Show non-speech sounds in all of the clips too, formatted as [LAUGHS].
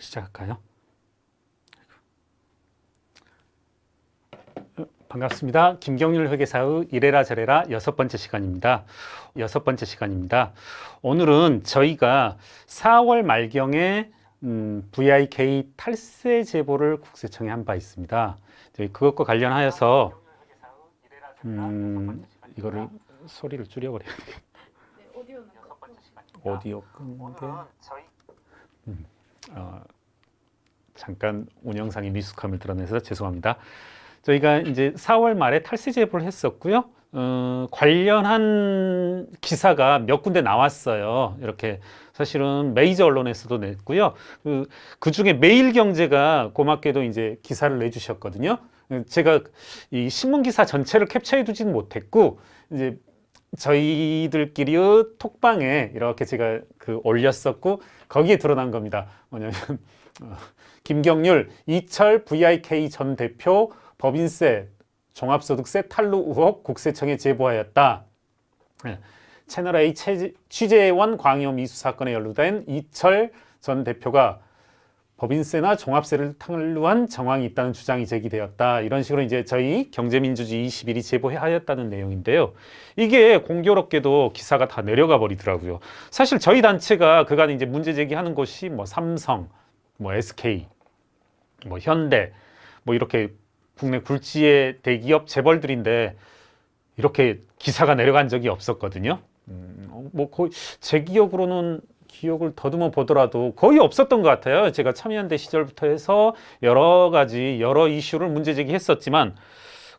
시작할까요? 어, 반갑습니다. 김경률 회계사의 이래라 저래라 여섯 번째 시간입니다. 여섯 번째 시간입니다. 오늘은 저희가 4월 말경에 음, VIK 탈세 제보를 국세청에 한 바 있습니다. 저희 그것과 관련하여서 음, 이거를 소리를 줄여버려야 돼. 네, 오디오 끄는데 음, 어, 잠깐 운영상의 미숙함을 드러내서 죄송합니다. 저희가 이제 4월 말에 탈세 제보를 했었고요. 어, 관련한 기사가 몇 군데 나왔어요. 이렇게 사실은 메이저 언론에서도 냈고요. 그, 그 중에 매일경제가 고맙게도 이제 기사를 내주셨거든요. 제가 이 신문 기사 전체를 캡처해 두지는 못했고 이제 저희들끼리의 톡방에 이렇게 제가 그 올렸었고 거기에 드러난 겁니다. 뭐냐면 어, [LAUGHS] 김경률 이철 VIK 전 대표 법인세 종합소득세 탈루 의혹 국세청에 제보하였다. 예. 채널 A 취재- 취재원 광요 미수 사건에 연루된 이철 전 대표가 법인세나 종합세를 탈루한 정황이 있다는 주장이 제기되었다. 이런 식으로 이제 저희 경제민주주의 21이 제보하였다는 내용인데요. 이게 공교롭게도 기사가 다 내려가 버리더라고요. 사실 저희 단체가 그간 이제 문제 제기하는 곳이 뭐 삼성, 뭐 SK, 뭐 현대, 뭐 이렇게 국내 굴지의 대기업 재벌들인데 이렇게 기사가 내려간 적이 없었거든요. 음, 어, 뭐 거의 제 기억으로는 기억을 더듬어 보더라도 거의 없었던 것 같아요. 제가 참여연대 시절부터 해서 여러 가지 여러 이슈를 문제 제기했었지만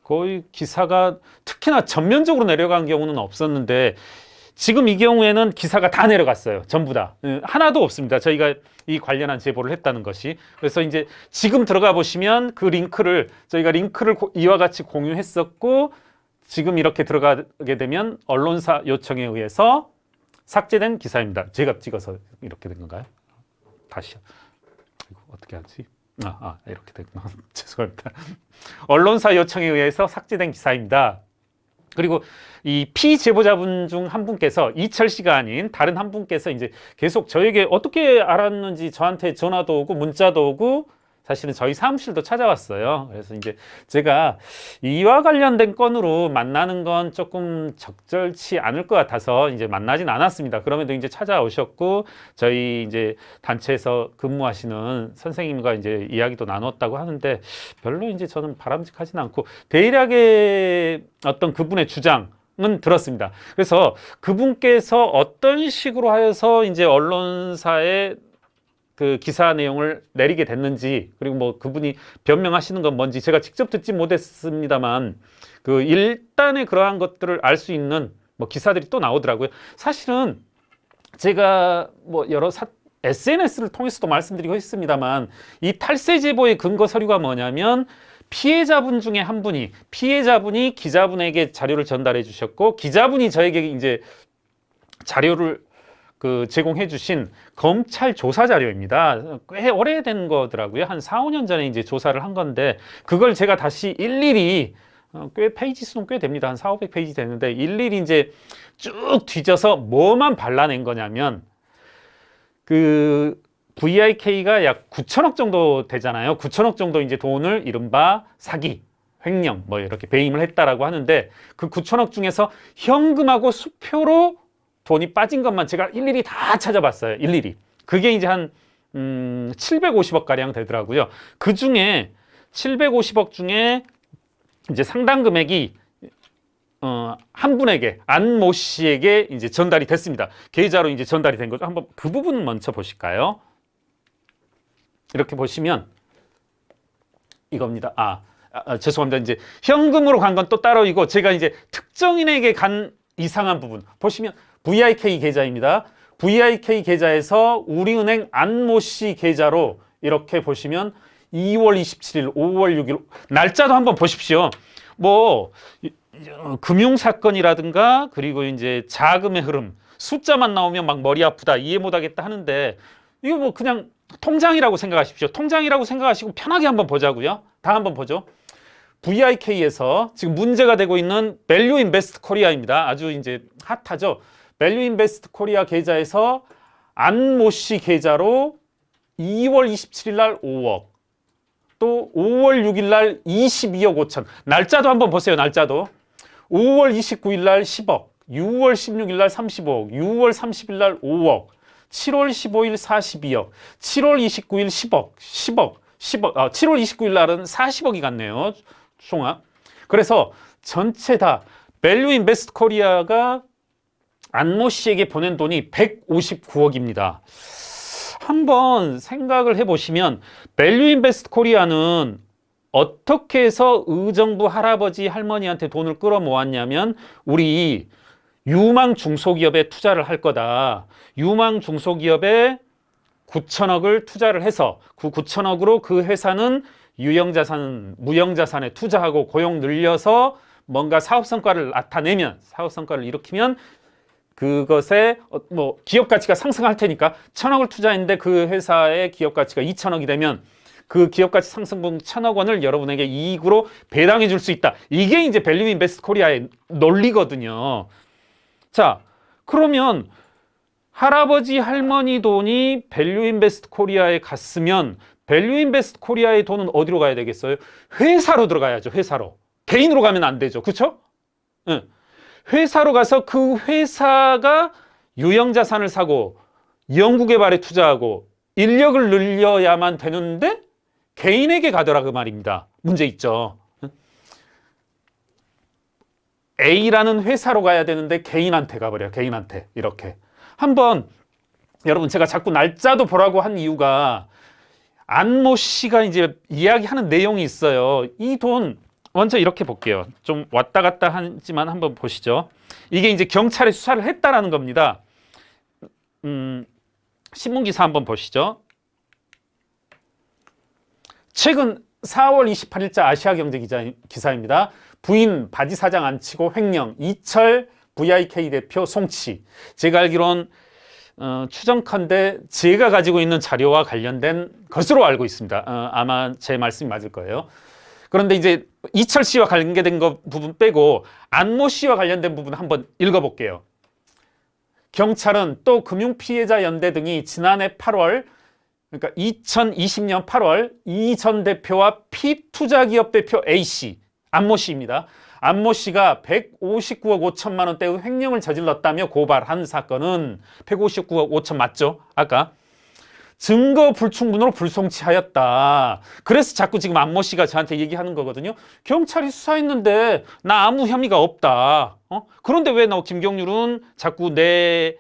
거의 기사가 특히나 전면적으로 내려간 경우는 없었는데 지금 이 경우에는 기사가 다 내려갔어요. 전부 다. 음, 하나도 없습니다. 저희가 이 관련한 제보를 했다는 것이. 그래서 이제 지금 들어가 보시면 그 링크를 저희가 링크를 고- 이와 같이 공유했었고 지금 이렇게 들어가게 되면 언론사 요청에 의해서 삭제된 기사입니다. 제가 찍어서 이렇게 된 건가요? 다시요. 이거 어떻게 하지? 아, 아 이렇게 됐구나. [LAUGHS] 죄송합니다. 언론사 요청에 의해서 삭제된 기사입니다. 그리고 이 피제보자분 중 한 분께서 이철 씨가 아닌 다른 한 분께서 이제 계속 저에게 어떻게 알았는지 저한테 전화도 오고 문자도 오고 사실은 저희 사무실도 찾아왔어요. 그래서 이제 제가 이와 관련된 건으로 만나는 건 조금 적절치 않을 것 같아서 이제 만나진 않았습니다. 그럼에도 이제 찾아오셨고 저희 이제 단체에서 근무하시는 선생님과 이제 이야기도 나눴다고 하는데 별로 이제 저는 바람직하진 않고 대략의 어떤 그분의 주장 은 들었습니다. 그래서 그분께서 어떤 식으로 하여서 이제 언론사에 그 기사 내용을 내리게 됐는지 그리고 뭐 그분이 변명하시는 건 뭔지 제가 직접 듣지 못했습니다만 그 일단의 그러한 것들을 알 수 있는 뭐 기사들이 또 나오더라고요. 사실은 제가 뭐 여러 사, SNS를 통해서도 말씀드리고 있습니다만 이 탈세 제보의 근거 서류가 뭐냐면 피해자분 중에 한 분이 피해자분이 기자분에게 자료를 전달해 주셨고 기자분이 저에게 이제 자료를 그 제공해 주신 검찰 조사 자료입니다. 꽤 오래된 거더라고요. 한 4, 5년 전에 이제 조사를 한 건데 그걸 제가 다시 일일이 어, 꽤 페이지 수는 꽤 됩니다. 한 4, 500페이지 되는데 일일이 이제 쭉 뒤져서 뭐만 발라낸 거냐면 그 VIK가 약 9천억 정도 되잖아요. 9천억 정도 이제 돈을 이른바 사기, 횡령 뭐 이렇게 배임을 했다라고 하는데 그 9천억 중에서 현금하고 수표로 돈이 빠진 것만 제가 일일이 다 찾아봤어요. 일일이. 그게 이제 한 음, 750억 가량 되더라고요. 그 중에 750억 중에 이제 상당 금액이 어, 한 분에게 안 모 씨에게 이제 전달이 됐습니다. 계좌로 이제 전달이 된 거죠. 한번 그 부분 먼저 보실까요? 이렇게 보시면 이겁니다. 아, 아, 아, 죄송합니다. 이제 현금으로 간 건 또 따로 이고 제가 이제 특정인에게 간 이상한 부분 보시면 VIK 계좌입니다. VIK 계좌에서 우리은행 안모 씨 계좌로 이렇게 보시면 2월 27일, 5월 6일 날짜도 한번 보십시오. 뭐 이- 어, 금융 사건이라든가 그리고 이제 자금의 흐름 숫자만 나오면 막 머리 아프다 이해 못하겠다 하는데 이거 뭐 그냥 통장이라고 생각하십시오. 통장이라고 생각하시고 편하게 한번 보자고요. 다 한번 보죠. VIK에서 지금 문제가 되고 있는 밸류 인베스트 코리아입니다. 아주 이제 핫하죠. 밸류 인베스트 코리아 계좌에서 안모 씨 계좌로 2월 27일 날 5억. 또 5월 6일 날 22억 5천. 날짜도 한번 보세요. 날짜도. 5월 29일 날 10억. 6월 16일 날 35억. 6월 30일 날 5억. 7월 15일 42억. 7월 29일 10억. 10억. 10억. 아, 7월 29일 날은 40억이 갔네요. 총합. 그래서 전체 다 밸류 인베스트 코리아가 안모 씨에게 보낸 돈이 159억입니다. 한번 생각을 해보시면 밸류 인베스트 코리아는 어떻게 해서 의정부 할아버지 할머니한테 돈을 끌어 모았냐면 우리 유망 중소기업에 투자를 할 거다. 유망 중소기업에 9천억을 투자를 해서 그 9천억으로 그 회사는 유형자산, 무형자산에 투자하고 고용 늘려서 뭔가 사업 성과를 나타내면 사업 성과를 일으키면 그것에 어, 뭐 기업 가치가 상승할 테니까 천억을 투자했는데 그 회사의 기업 가치가 2천억이 되면 그 기업 가치 상승분 천억 원을 여러분에게 이익으로 배당해 줄 수 있다. 이게 이제 밸류 인베스트 코리아의 논리거든요. 자, 그러면 할아버지 할머니 돈이 밸류 인베스트 코리아에 갔으면 밸류 인베스트 코리아의 돈은 어디로 가야 되겠어요? 회사로 들어가야죠. 회사로. 개인으로 가면 안 되죠. 그렇죠? 응. 회사로 가서 그 회사가 유형 자산을 사고 연구 개발에 투자하고 인력을 늘려야만 되는데 개인에게 가더라 그 말입니다. 문제 있죠. A라는 회사로 가야 되는데 개인한테 가버려요. 개인한테 이렇게. 한번 여러분 제가 자꾸 날짜도 보라고 한 이유가 안모 씨가 이제 이야기하는 내용이 있어요. 이돈 먼저 이렇게 볼게요. 좀 왔다 갔다 하지만 한번 보시죠. 이게 이제 경찰에 수사를 했다라는 겁니다. 음, 신문 기사 한번 보시죠. 최근 4월 28일자 아시아경제 기사입니다. 부인 바지 사장 안 치고 횡령 이철 VIK 대표 송치. 제가 알기론 어, 추정컨대 제가 가지고 있는 자료와 관련된 것으로 알고 있습니다. 어, 아마 제 말씀이 맞을 거예요. 그런데 이제 이철 씨와 관계된 거 부분 빼고 안모 씨와 관련된 부분 한번 읽어볼게요. 경찰은 또 금융피해자 연대 등이 지난해 8월 그러니까 2020년 8월 이 전 대표와 피투자기업 대표 A 씨 안모 씨입니다. 안모 씨가 159억 5천만 원대의 횡령을 저질렀다며 고발한 사건은 159억 5천 맞죠? 아까 증거 불충분으로 불송치하였다. 그래서 자꾸 지금 안모 씨가 저한테 얘기하는 거거든요. 경찰이 수사했는데 나 아무 혐의가 없다. 어? 그런데 왜 너 김경률은 자꾸 내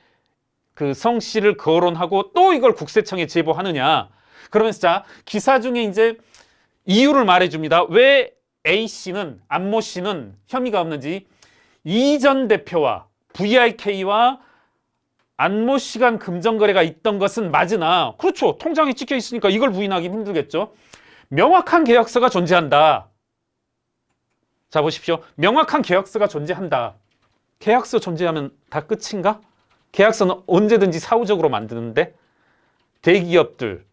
그 성 씨를 거론하고 또 이걸 국세청에 제보하느냐? 그러면서 자 기사 중에 이제 이유를 말해줍니다. 왜 A 씨는 안모 씨는 혐의가 없는지 이전 대표와 VIK와 안모 시간 금전 거래가 있던 것은 맞으나 그렇죠. 통장에 찍혀 있으니까 이걸 부인하기 힘들겠죠. 명확한 계약서가 존재한다. 자 보십시오. 명확한 계약서가 존재한다. 계약서 존재하면 다 끝인가? 계약서는 언제든지 사후적으로 만드는데 대기업들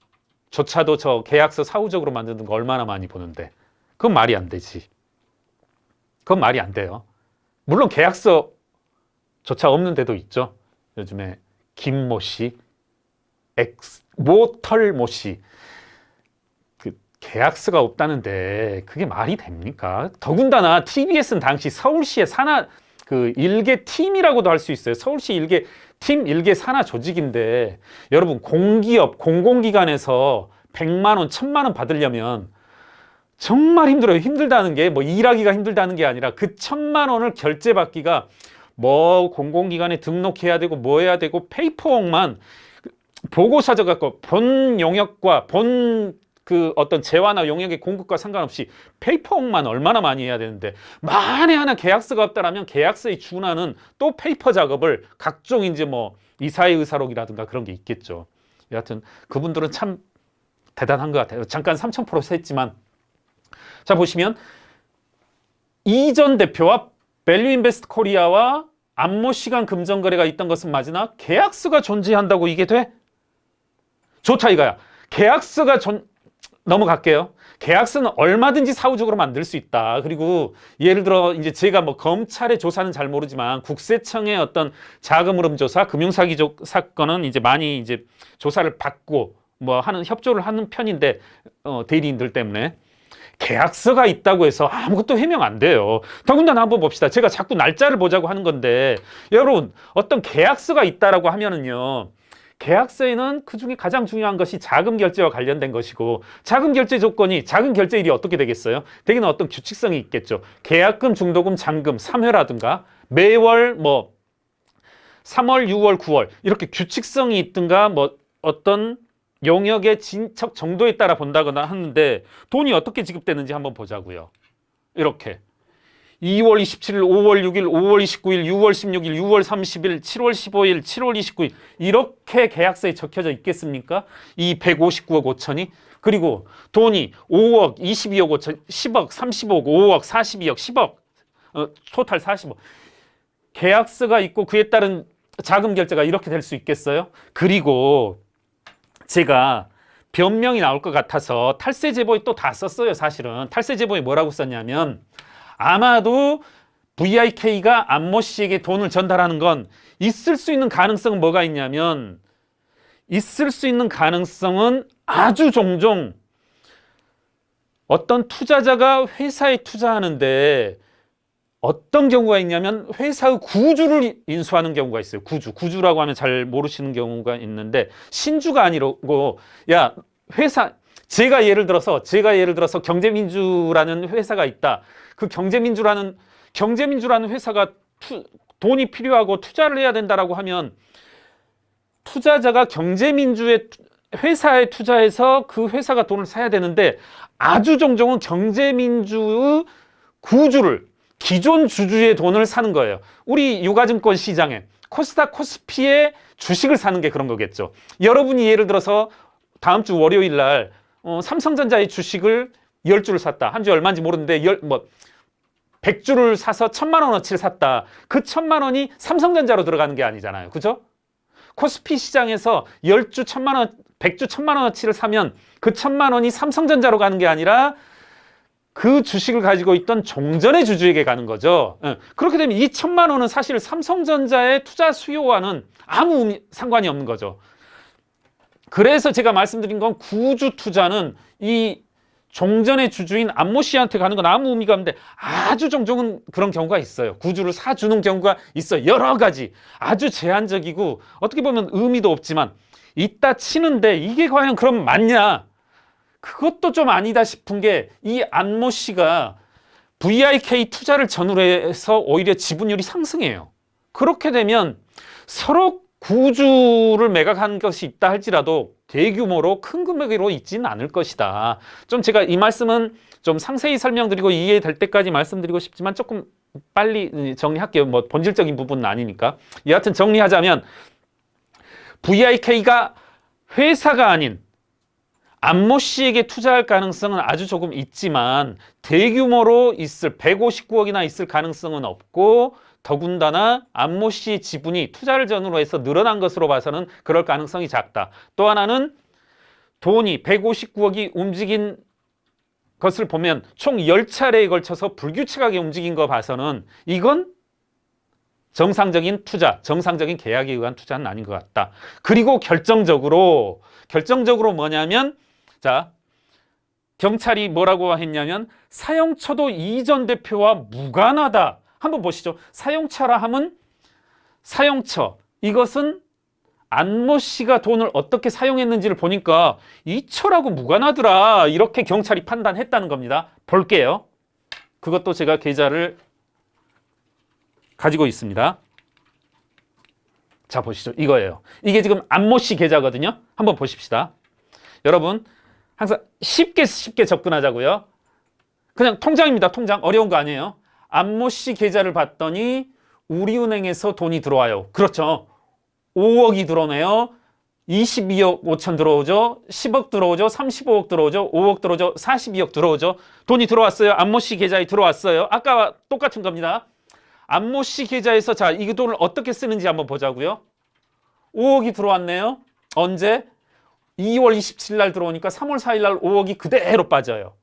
조차도 저 계약서 사후적으로 만드는 거 얼마나 많이 보는데. 그건 말이 안 되지. 그건 말이 안 돼요. 물론 계약서 조차 없는 데도 있죠 요즘에 김모 씨, 엑스, 모털 모 씨, 그 계약서가 없다는데 그게 말이 됩니까? 더군다나 TBS는 당시 서울시의 산하 그 일개 팀이라고도 할 수 있어요. 서울시 일개 팀 일개 산하 조직인데 여러분 공기업 공공기관에서 100만 원, 1000만 원 받으려면 정말 힘들어요. 힘들다는 게 뭐 일하기가 힘들다는 게 아니라 그 천만 원을 결제받기가 뭐 공공기관에 등록해야 되고 뭐 해야 되고 페이퍼웍만 보고서 적갖고 본 용역과 본 그 어떤 재화나 용역의 공급과 상관없이 페이퍼웍만 얼마나 많이 해야 되는데 만에 하나 계약서가 없다라면 계약서에 준하는 또 페이퍼 작업을 각종 이제 뭐 이사의 의사록이라든가 그런 게 있겠죠. 여하튼 그분들은 참 대단한 것 같아요. 잠깐 3,000% 세했지만 자 보시면 이전 대표와 밸류 인베스트 코리아와 안모 시간 금전 거래가 있던 것은 맞으나 계약서가 존재한다고 이게 돼? 좋다 이거야. 계약서가 존 넘어갈게요. 계약서는 얼마든지 사후적으로 만들 수 있다. 그리고 예를 들어 이제 제가 뭐 검찰의 조사는 잘 모르지만 국세청의 어떤 자금 흐름 조사, 금융 사기 사건은 이제 많이 이제 조사를 받고 뭐 하는 협조를 하는 편인데 어, 대리인들 때문에 계약서가 있다고 해서 아무것도 해명 안 돼요. 더군다나 한번 봅시다. 제가 자꾸 날짜를 보자고 하는 건데 여러분 어떤 계약서가 있다라고 하면은요. 계약서에는 그 중에 가장 중요한 것이 자금 결제와 관련된 것이고 자금 결제 조건이 자금 결제일이 어떻게 되겠어요? 대개는 어떤 규칙성이 있겠죠. 계약금, 중도금, 잔금, 3회라든가 매월 뭐 3월, 6월, 9월 이렇게 규칙성이 있든가 뭐 어떤 용역의 진척 정도에 따라 본다거나 하는데 돈이 어떻게 지급되는지 한번 보자고요. 이렇게 2월 27일, 5월 6일, 5월 29일, 6월 16일, 6월 30일, 7월 15일, 7월 29일 이렇게 계약서에 적혀져 있겠습니까? 이 159억 5천이 그리고 돈이 5억, 22억 5천, 10억, 30억, 5억, 42억, 10억 어, 토탈 40억 계약서가 있고 그에 따른 자금 결제가 이렇게 될 수 있겠어요? 그리고 제가 변명이 나올 것 같아서 탈세 제보에 또 다 썼어요, 사실은. 탈세 제보에 뭐라고 썼냐면 아마도 VIK가 안모 씨에게 돈을 전달하는 건 있을 수 있는 가능성은 뭐가 있냐면 있을 수 있는 가능성은 아주 종종 어떤 투자자가 회사에 투자하는데 어떤 경우가 있냐면 회사의 구주를 인수하는 경우가 있어요. 구주. 구주라고 하면 잘 모르시는 경우가 있는데 신주가 아니고 야 회사 제가 예를 들어서 제가 예를 들어서 경제민주라는 회사가 있다. 그 경제민주라는 경제민주라는 회사가 투, 돈이 필요하고 투자를 해야 된다라고 하면 투자자가 경제민주의 투- 회사에 투자해서 그 회사가 돈을 사야 되는데 아주 종종은 경제민주의 구주를 기존 주주의 돈을 사는 거예요. 우리 유가증권 시장에 코스닥 코스피의 주식을 사는 게 그런 거겠죠. 여러분이 예를 들어서 다음 주 월요일 날 어, 삼성전자의 주식을 10주를 샀다. 한 주 얼마인지 모르는데 열, 뭐 100주를 사서 천만 원어치를 샀다. 그 천만 원이 삼성전자로 들어가는 게 아니잖아요. 그죠? 코스피 시장에서 10주 천만 원, 100주 천만 원어치를 사면 그 천만 원이 삼성전자로 가는 게 아니라 그 주식을 가지고 있던 종전의 주주에게 가는 거죠. 예. 그렇게 되면 이 천만 원은 사실 삼성전자의 투자 수요와는 아무 상관이 없는 거죠. 그래서 제가 말씀드린 건 구주 투자는 이 종전의 주주인 안모 씨한테 가는 건 아무 의미가 없는데 아주 종종은 그런 경우가 있어요. 구주를 사주는 경우가 있어요. 여러 가지. 아주 제한적이고 어떻게 보면 의미도 없지만 있다 치는데 이게 과연 그럼 맞냐? 그것도 좀 아니다 싶은 게 이 안모 씨가 VIK 투자를 전후로 해서 오히려 지분율이 상승해요. 그렇게 되면 서로 구주를 매각한 것이 있다 할지라도 대규모로 큰 금액으로 있지는 않을 것이다. 좀 제가 이 말씀은 좀 상세히 설명드리고 이해될 때까지 말씀드리고 싶지만 조금 빨리 정리할게요. 뭐 본질적인 부분은 아니니까. 여하튼 정리하자면 VIK가 회사가 아닌 안모 씨에게 투자할 가능성은 아주 조금 있지만 대규모로 있을 159억이나 있을 가능성은 없고 더군다나 안모 씨의 지분이 투자를 전후로 해서 늘어난 것으로 봐서는 그럴 가능성이 작다. 또 하나는 돈이 159억이 움직인 것을 보면 총 10차례에 걸쳐서 불규칙하게 움직인 거 봐서는 이건 정상적인 투자, 정상적인 계약에 의한 투자는 아닌 것 같다. 그리고 결정적으로 결정적으로 뭐냐면 자 경찰이 뭐라고 했냐면 사용처도 이전 대표와 무관하다. 한번 보시죠. 사용처라 함은 사용처 이것은 안모 씨가 돈을 어떻게 사용했는지를 보니까 이 처라고 무관하더라. 이렇게 경찰이 판단했다는 겁니다. 볼게요. 그것도 제가 계좌를 가지고 있습니다. 자 보시죠. 이거예요. 이게 지금 안모 씨 계좌거든요. 한번 보십시다. 여러분 항상 쉽게 쉽게 접근하자고요. 그냥 통장입니다. 통장 어려운 거 아니에요. 안모 씨 계좌를 봤더니 우리은행에서 돈이 들어와요. 그렇죠. 5억이 들어오네요. 22억 5천 들어오죠. 10억 들어오죠. 35억 들어오죠. 5억 들어오죠. 42억 들어오죠. 돈이 들어왔어요. 안모 씨 계좌에 들어왔어요. 아까와 똑같은 겁니다. 안모 씨 계좌에서 자, 이 돈을 어떻게 쓰는지 한번 보자고요. 5억이 들어왔네요. 언제? 2월 27일 날 들어오니까 3월 4일 날 5억이 그대로 빠져요.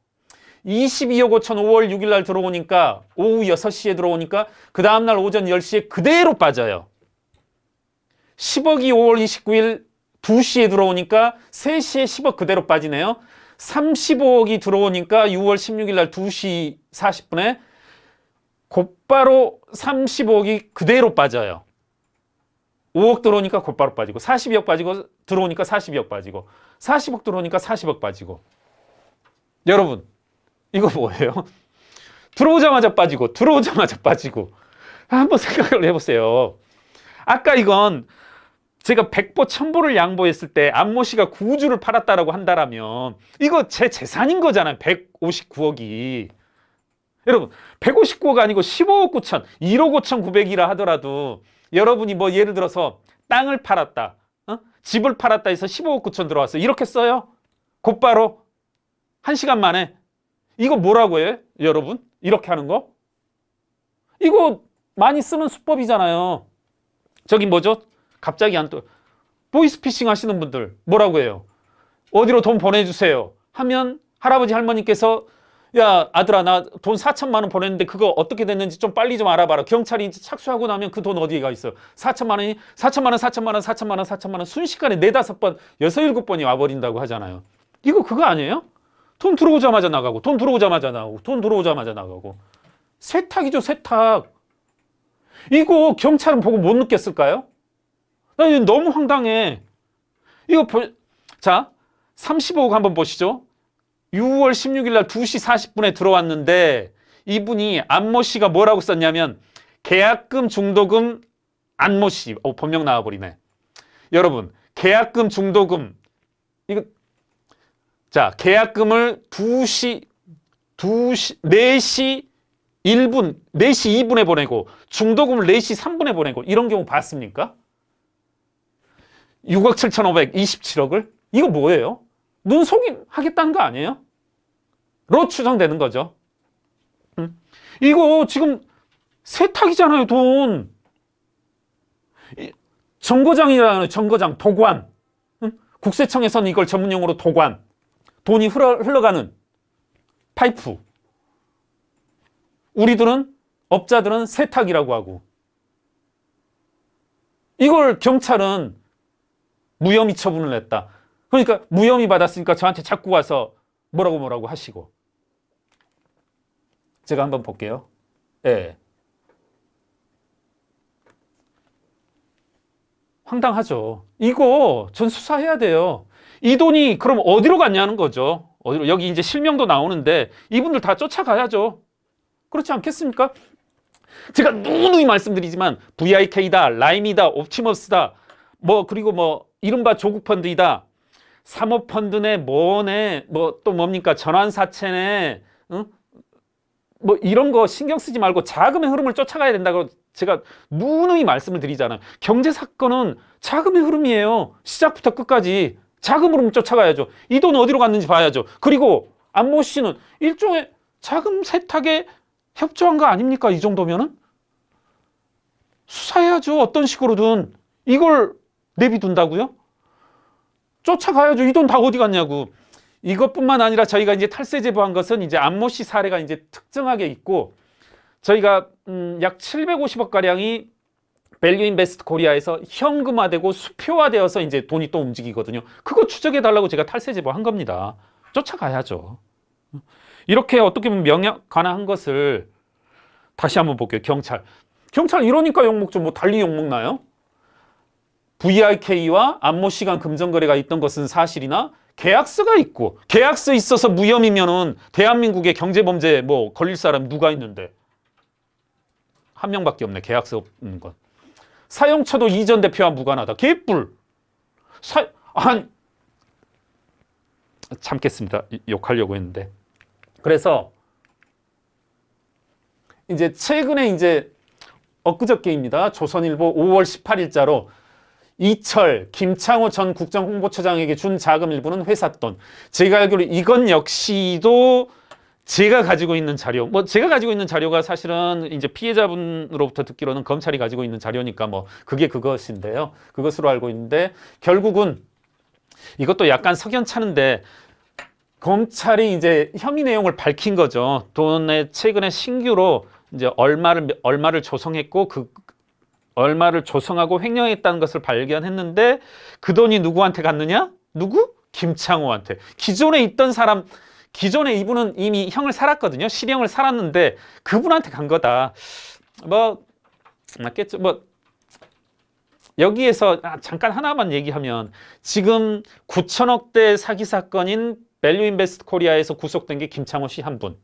22억 5천 5월 6일 날 들어오니까 오후 6시에 들어오니까 그 다음 날 오전 10시에 그대로 빠져요. 10억이 5월 29일 2시에 들어오니까 3시에 10억 그대로 빠지네요. 35억이 들어오니까 6월 16일 날 2시 40분에 곧바로 35억이 그대로 빠져요. 5억 들어오니까 곧바로 빠지고 42억 빠지고 들어오니까 42억 빠지고 40억 들어오니까 40억 빠지고 여러분 이거 뭐예요? [LAUGHS] 들어오자마자 빠지고 들어오자마자 빠지고 한번 생각을 해보세요. 아까 이건 제가 백보 천보를 양보했을 때 안모 씨가 구주를 팔았다라고 한다라면 이거 제 재산인 거잖아요. 159억이. 여러분 159억 아니고 15억 9천 1억 5천 9백이라 하더라도 여러분이 뭐 예를 들어서 땅을 팔았다 어? 집을 팔았다 해서 15억 9천 들어왔어요. 이렇게 써요? 곧바로? 한 시간 만에? 이거 뭐라고 해요 여러분? 이렇게 하는 거? 이거 많이 쓰는 수법이잖아요. 저기 뭐죠? 갑자기 안 또 보이스피싱 하시는 분들 뭐라고 해요? 어디로 돈 보내주세요 하면 할아버지 할머니께서 야 아들아 나 돈 4천만 원 보냈는데 그거 어떻게 됐는지 좀 빨리 좀 알아봐라. 경찰이 착수하고 나면 그 돈 어디에 가 있어요 4천만 원이? 4천만 원 4천만 원 4천만 원 4천만 원. 순식간에 네다섯 번 여섯 일곱 번이 와버린다고 하잖아요. 이거 그거 아니에요? 돈 들어오자마자 나가고 돈 들어오자마자 나가고 돈 들어오자마자 나가고. 세탁이죠 세탁. 이거 경찰은 보고 못 느꼈을까요? 나 너무 황당해. 이거 보... 자 35억 한번 보시죠 6월 16일 날 2시 40분에 들어왔는데 이분이 안모 씨가 뭐라고 썼냐면 계약금 중도금 안모 씨. 어, 본명 나와 버리네. 여러분, 계약금 중도금 이거 자, 계약금을 2시 2시 4시 1분, 4시 2분에 보내고 중도금을 4시 3분에 보내고 이런 경우 봤습니까? 6억 7,527억을? 이거 뭐예요? 눈 속임 하겠다는 거 아니에요? 로 추정되는 거죠. 음. 이거 지금 세탁이잖아요, 돈. 이- 정거장이라는 정거장, 도관. 음? 국세청에서는 이걸 전문용어로 도관. 돈이 흘러, 흘러가는 파이프. 우리들은 업자들은 세탁이라고 하고. 이걸 경찰은 무혐의 처분을 냈다. 그러니까 무혐의 받았으니까 저한테 자꾸 와서 뭐라고 뭐라고 하시고. 제가 한번 볼게요. 예. 황당하죠. 이거 전 수사해야 돼요. 이 돈이 그럼 어디로 갔냐는 거죠. 어디로 여기 이제 실명도 나오는데 이분들 다 쫓아가야죠. 그렇지 않겠습니까? 제가 누누이 말씀드리지만 VIK다, 라임이다, 옵티머스다, 뭐 그리고 뭐 이른바 조국 펀드이다, 사모펀드네, 뭐네, 뭐 또 뭡니까 전환사채네, 응? 뭐 이런 거 신경 쓰지 말고 자금의 흐름을 쫓아가야 된다고 제가 누누이 말씀을 드리잖아요. 경제 사건은 자금의 흐름이에요. 시작부터 끝까지 자금 흐름 쫓아가야죠. 이 돈 어디로 갔는지 봐야죠. 그리고 안모 씨는 일종의 자금 세탁에 협조한 거 아닙니까? 이 정도면은 수사해야죠. 어떤 식으로든 이걸 내비둔다고요? 쫓아가야죠. 이 돈 다 어디 갔냐고. 이것뿐만 아니라 저희가 이제 탈세 제보한 것은 이제 안모 씨 사례가 이제 특정하게 있고 저희가 음, 약 750억 가량이 밸류 인베스트 코리아에서 현금화되고 수표화되어서 이제 돈이 또 움직이거든요. 그거 추적해 달라고 제가 탈세 제보한 겁니다. 쫓아가야죠. 이렇게 어떻게 보면 명약 관한 것을 다시 한번 볼게요. 경찰. 경찰 이러니까 욕먹 좀뭐 달리 욕먹 나요? VIK와 안모 시간 금전 거래가 있던 것은 사실이나 계약서가 있고 계약서 있어서 무혐의면은 대한민국의 경제 범죄 뭐 걸릴 사람 누가 있는데 한 명밖에 없네. 계약서 없는 건. 사용처도 이전 대표와 무관하다. 개뿔. 사, 한, 참겠습니다. 이- 욕하려고 했는데. 그래서, 이제 최근에 이제 엊그저께입니다. 조선일보 5월 18일자로 이철, 김창호 전 국정홍보처장에게 준 자금 일부는 회사 돈. 제가 알기로 이건 역시도 제가 가지고 있는 자료, 뭐 제가 가지고 있는 자료가 사실은 이제 피해자분으로부터 듣기로는 검찰이 가지고 있는 자료니까 뭐 그게 그것인데요. 그것으로 알고 있는데 결국은 이것도 약간 석연찮은데 검찰이 이제 혐의 내용을 밝힌 거죠. 돈에 최근에 신규로 이제 얼마를 얼마를 조성했고 그 얼마를 조성하고 횡령했다는 것을 발견했는데 그 돈이 누구한테 갔느냐? 누구? 김창호한테. 기존에 있던 사람 기존에 이분은 이미 형을 살았거든요. 실형을 살았는데 그분한테 간 거다. 뭐 맞겠죠. 뭐 여기에서 아, 잠깐 하나만 얘기하면 지금 9천억대 사기 사건인 밸류 인베스트 코리아에서 구속된 게 김창호 씨 한 분.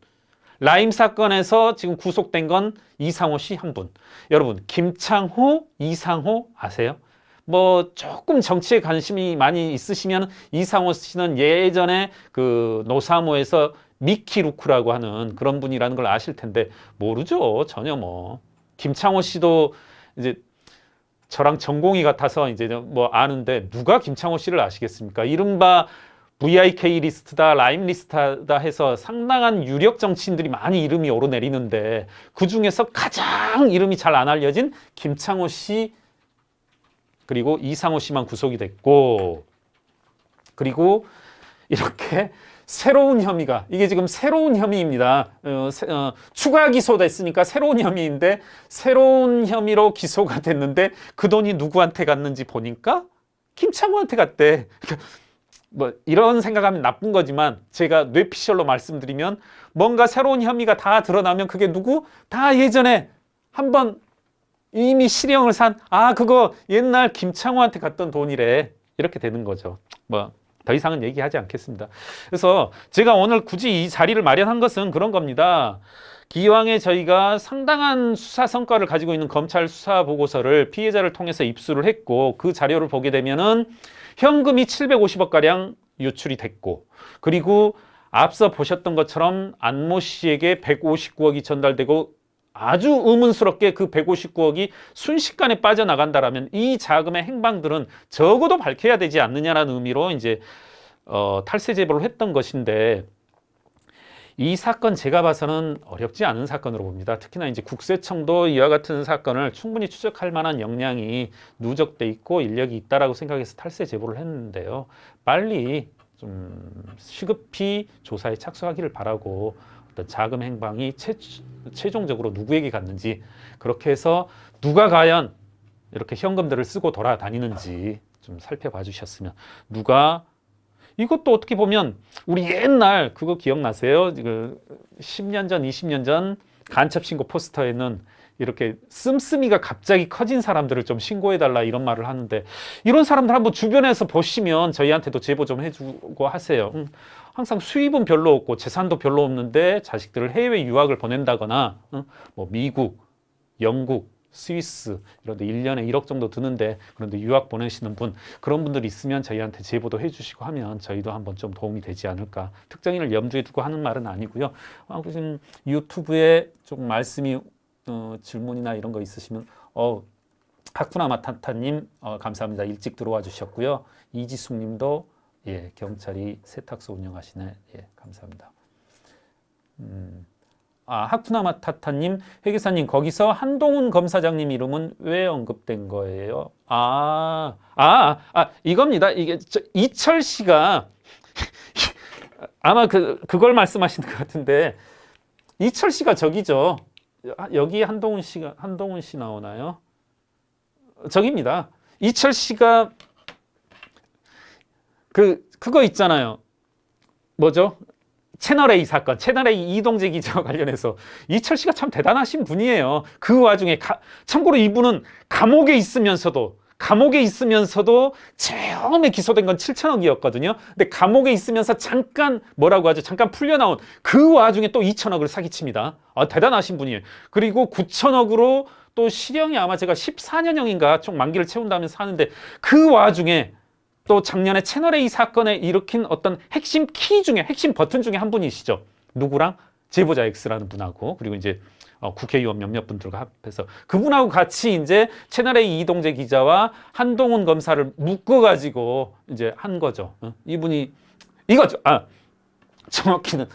라임 사건에서 지금 구속된 건 이상호 씨 한 분. 여러분, 김창호, 이상호 아세요? 뭐 조금 정치에 관심이 많이 있으시면 이상호 씨는 예전에 그 노사모에서 미키 루크라고 하는 그런 분이라는 걸 아실 텐데 모르죠 전혀 뭐 김창호 씨도 이제 저랑 전공이 같아서 이제 뭐 아는데 누가 김창호 씨를 아시겠습니까? 이른바 VIK 리스트다, 라임 리스트다 해서 상당한 유력 정치인들이 많이 이름이 오르내리는데 그 중에서 가장 이름이 잘 안 알려진 김창호 씨 그리고 이상호 씨만 구속이 됐고 그리고 이렇게 새로운 혐의가 이게 지금 새로운 혐의입니다. 어, 새- 어, 추가 기소됐으니까 새로운 혐의인데 새로운 혐의로 기소가 됐는데 그 돈이 누구한테 갔는지 보니까 김창호한테 갔대. 그러니까 뭐 이런 생각하면 나쁜 거지만 제가 뇌피셜로 말씀드리면 뭔가 새로운 혐의가 다 드러나면 그게 누구? 다 예전에 한번 이미 실형을 산 아 그거 옛날 김창호한테 갔던 돈이래 이렇게 되는 거죠. 뭐 더 이상은 얘기하지 않겠습니다. 그래서 제가 오늘 굳이 이 자리를 마련한 것은 그런 겁니다. 기왕에 저희가 상당한 수사 성과를 가지고 있는 검찰 수사 보고서를 피해자를 통해서 입수를 했고 그 자료를 보게 되면은 현금이 750억 가량 유출이 됐고 그리고 앞서 보셨던 것처럼 안모 씨에게 159억이 전달되고 아주 의문스럽게 그 159억이 순식간에 빠져나간다라면 이 자금의 행방들은 적어도 밝혀야 되지 않느냐라는 의미로 이제 어, 탈세 제보를 했던 것인데 이 사건 제가 봐서는 어렵지 않은 사건으로 봅니다. 특히나 이제 국세청도 이와 같은 사건을 충분히 추적할 만한 역량이 누적돼 있고 인력이 있다라고 생각해서 탈세 제보를 했는데요. 빨리 좀 시급히 조사에 착수하기를 바라고 어떤 자금 행방이 최, 최종적으로 누구에게 갔는지 그렇게 해서 누가 과연 이렇게 현금들을 쓰고 돌아다니는지 좀 살펴봐 주셨으면 누가 이것도 어떻게 보면 우리 옛날 그거 기억나세요? 그 10년 전, 20년 전 간첩 신고 포스터에는 이렇게 씀씀이가 갑자기 커진 사람들을 좀 신고해달라 이런 말을 하는데 이런 사람들 한번 주변에서 보시면 저희한테도 제보 좀 해주고 하세요. 음, 항상 수입은 별로 없고 재산도 별로 없는데 자식들을 해외 유학을 보낸다거나 음, 뭐 미국, 영국, 스위스 이런 데 1년에 1억 정도 드는데 그런데 유학 보내시는 분 그런 분들 있으면 저희한테 제보도 해 주시고 하면 저희도 한번 좀 도움이 되지 않을까. 특정인을 염두에 두고 하는 말은 아니고요. 아, 지금 유튜브에 좀 말씀이 어, 질문이나 이런 거 있으시면 어, 하쿠나 마타타님 어, 감사합니다. 일찍 들어와 주셨고요. 이지숙님도 예 경찰이 세탁소 운영하시네. 예 감사합니다. 음, 아 하쿠나 마타타님 회계사님 거기서 한동훈 검사장님 이름은 왜 언급된 거예요? 아, 아, 아 이겁니다. 이게 저, 이철 씨가 [LAUGHS] 아마 그 그걸 말씀하시는 것 같은데 이철 씨가 저기죠. 아, 여기 한동훈 씨가 한동훈 씨 나오나요? 저기입니다. 이철 씨가 그 그거 있잖아요. 뭐죠? 채널 A 사건, 채널 A 이동재 기자와 [LAUGHS] 관련해서 이철 씨가 참 대단하신 분이에요. 그 와중에 가, 참고로 이분은 감옥에 있으면서도 감옥에 있으면서도 처음에 기소된 건 7천억이었거든요. 근데 감옥에 있으면서 잠깐 뭐라고 하죠? 잠깐 풀려 나온 그 와중에 또 2천억을 사기칩니다. 아, 대단하신 분이에요. 그리고 9천억으로 또 실형이 아마 제가 14년형인가 총 만기를 채운다면서 하는데 그 와중에 또 작년에 채널 A 사건에 일으킨 어떤 핵심 키 중에 핵심 버튼 중에 한 분이시죠. 누구랑 제보자 X라는 분하고 그리고 이제 어, 국회의원 몇몇 분들과 합해서 그분하고 같이 이제 채널 A 이동재 기자와 한동훈 검사를 묶어가지고 이제 한 거죠. 어? 이분이 이거죠. 아 정확히는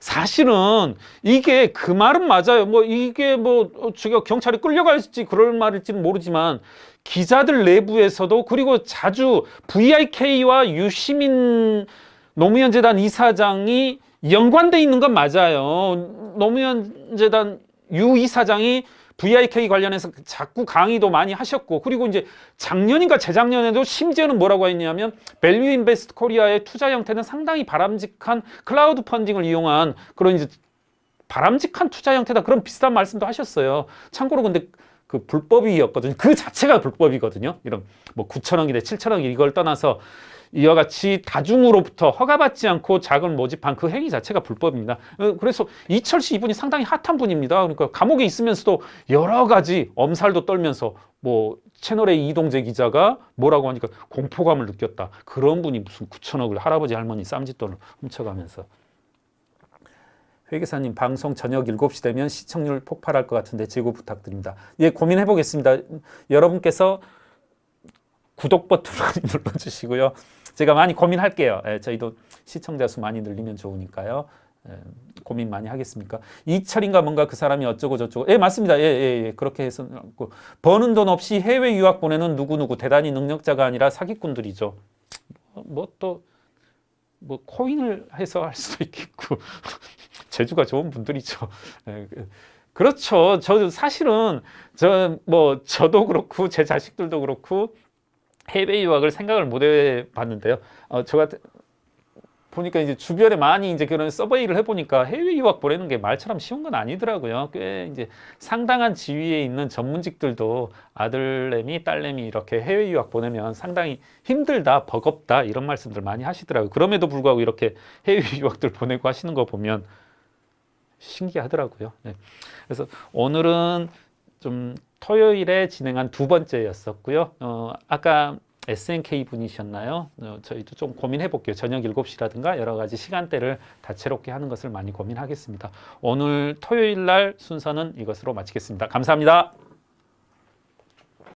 사실은 이게 그 말은 맞아요. 뭐 이게 뭐 어, 제가 경찰이 끌려갈지 그럴 말일지는 모르지만 기자들 내부에서도 그리고 자주 VIK와 유시민 노무현 재단 이사장이 연관돼 있는 건 맞아요. 노무현 재단 유 이사장이 VIK 관련해서 자꾸 강의도 많이 하셨고 그리고 이제 작년인가 재작년에도 심지어는 뭐라고 했냐면 밸류 인베스트 코리아의 투자 형태는 상당히 바람직한 클라우드 펀딩을 이용한 그런 이제 바람직한 투자 형태다 그런 비슷한 말씀도 하셨어요. 참고로 근데 그 불법이었거든요. 그 자체가 불법이거든요. 이런 뭐 9천억이래 7천억 이걸 떠나서 이와 같이 다중으로부터 허가받지 않고 자금을 모집한 그 행위 자체가 불법입니다. 어, 그래서 이철씨 이분이 상당히 핫한 분입니다. 그러니까 감옥에 있으면서도 여러 가지 엄살도 떨면서 뭐 채널의 이동재 기자가 뭐라고 하니까 공포감을 느꼈다. 그런 분이 무슨 9천억을 할아버지 할머니 쌈짓돈을 훔쳐가면서 회계사님 방송 저녁 7시 되면 시청률 폭발할 것 같은데 제고 부탁드립니다. 예, 고민해 보겠습니다. 여러분께서 구독 버튼 [LAUGHS] 많이 눌러 주시고요. 제가 많이 고민할게요. 예, 저희도 시청자 수 많이 늘리면 좋으니까요. 예, 고민 많이 하겠습니까? 이철인가 뭔가 그 사람이 어쩌고 저쩌고. 예, 맞습니다. 예, 예, 예. 그렇게 해서 버는 돈 없이 해외 유학 보내는 누구누구 대단히 능력자가 아니라 사기꾼들이죠. 뭐또 뭐 코인을 해서 할 수도 있겠고 [LAUGHS] 재주가 좋은 분들이죠. 예, 그- 그렇죠. 저 사실은 저 뭐 저도 그렇고 제 자식들도 그렇고 해외 유학을 생각을 못 해봤는데요. 어, 저 같은 보니까 이제 주변에 많이 이제 그런 서베이를 해보니까 해외 유학 보내는 게 말처럼 쉬운 건 아니더라고요. 꽤 이제 상당한 지위에 있는 전문직들도 아들내미, 딸내미 이렇게 해외 유학 보내면 상당히 힘들다, 버겁다 이런 말씀들 많이 하시더라고요. 그럼에도 불구하고 이렇게 해외 [LAUGHS] 유학들 보내고 하시는 거 보면 신기하더라고요. 네. 그래서 오늘은 좀 토요일에 진행한 두 번째였었고요. 어, 아까 SNK 분이셨나요? 어, 저희도 좀 고민해 볼게요. 저녁 7시라든가 여러 가지 시간대를 다채롭게 하는 것을 많이 고민하겠습니다. 오늘 토요일 날 순서는 이것으로 마치겠습니다. 감사합니다.